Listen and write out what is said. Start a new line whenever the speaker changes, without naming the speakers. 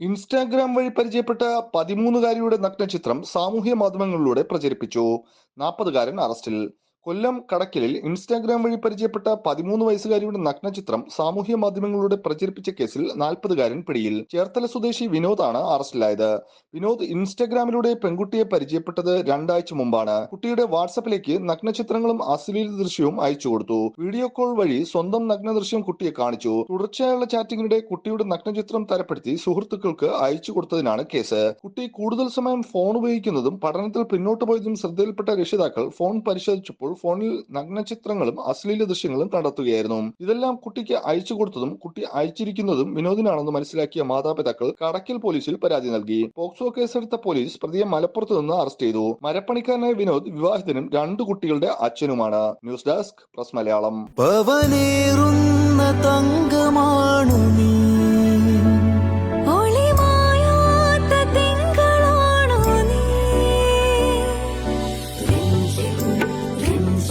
Instagram വഴി പരിചയപ്പെട്ട പതിമൂന്നുകാരിയുടെ നഗ്നചിത്രം സാമൂഹ്യ മാധ്യമങ്ങളിലൂടെ പ്രചരിപ്പിച്ചു. നാൽപ്പതുകാരൻ അറസ്റ്റിൽ. കൊല്ലം കടക്കലിൽ ഇൻസ്റ്റാഗ്രാം വഴി പരിചയപ്പെട്ട പതിമൂന്ന് വയസ്സുകാരിയുടെ നഗ്നചിത്രം സാമൂഹ്യ മാധ്യമങ്ങളിലൂടെ പ്രചരിപ്പിച്ച കേസിൽ നാൽപ്പതുകാരൻ പിടിയിൽ. ചേർത്തല സ്വദേശി വിനോദാണ് അറസ്റ്റിലായത്. വിനോദ് ഇൻസ്റ്റാഗ്രാമിലൂടെ പെൺകുട്ടിയെ പരിചയപ്പെട്ടത് രണ്ടാഴ്ച മുമ്പാണ്. കുട്ടിയുടെ വാട്സപ്പിലേക്ക് നഗ്നചിത്രങ്ങളും അശ്ലീല ദൃശ്യവും അയച്ചു കൊടുത്തു. വീഡിയോ കോൾ വഴി സ്വന്തം നഗ്ന ദൃശ്യം കുട്ടിയെ കാണിച്ചു. തുടർച്ചയായുള്ള ചാറ്റിംഗിനിടെ കുട്ടിയുടെ നഗ്നചിത്രം തരപ്പെടുത്തി സുഹൃത്തുക്കൾക്ക് അയച്ചു കൊടുത്തതിനാണ് കേസ്. കുട്ടി കൂടുതൽ സമയം ഫോൺ ഉപയോഗിക്കുന്നതും പഠനത്തിൽ പിന്നോട്ട് പോയതും ശ്രദ്ധയിൽപ്പെട്ട രക്ഷിതാക്കൾ ഫോൺ പരിശോധിച്ചപ്പോൾ ഫോണിൽ നഗ്നചിത്രങ്ങളും അശ്ലീല ദൃശ്യങ്ങളും കണ്ടെത്തുകയായിരുന്നു. ഇതെല്ലാം കുട്ടിക്ക് അയച്ചു കൊടുത്തതും കുട്ടി അയച്ചിരിക്കുന്നതും വിനോദിനാണെന്ന് മനസ്സിലാക്കിയ മാതാപിതാക്കൾ കടക്കൽ പോലീസിൽ പരാതി നൽകി. പോക്സോ കേസെടുത്ത പോലീസ് പ്രതിയെ മലപ്പുറത്ത് നിന്ന് അറസ്റ്റ് ചെയ്തു. മരപ്പണിക്കാരനായ വിനോദ് വിവാഹിതനും രണ്ട് കുട്ടികളുടെ അച്ഛനുമാണ്. News desk press Malayalam.
തങ്കമാണു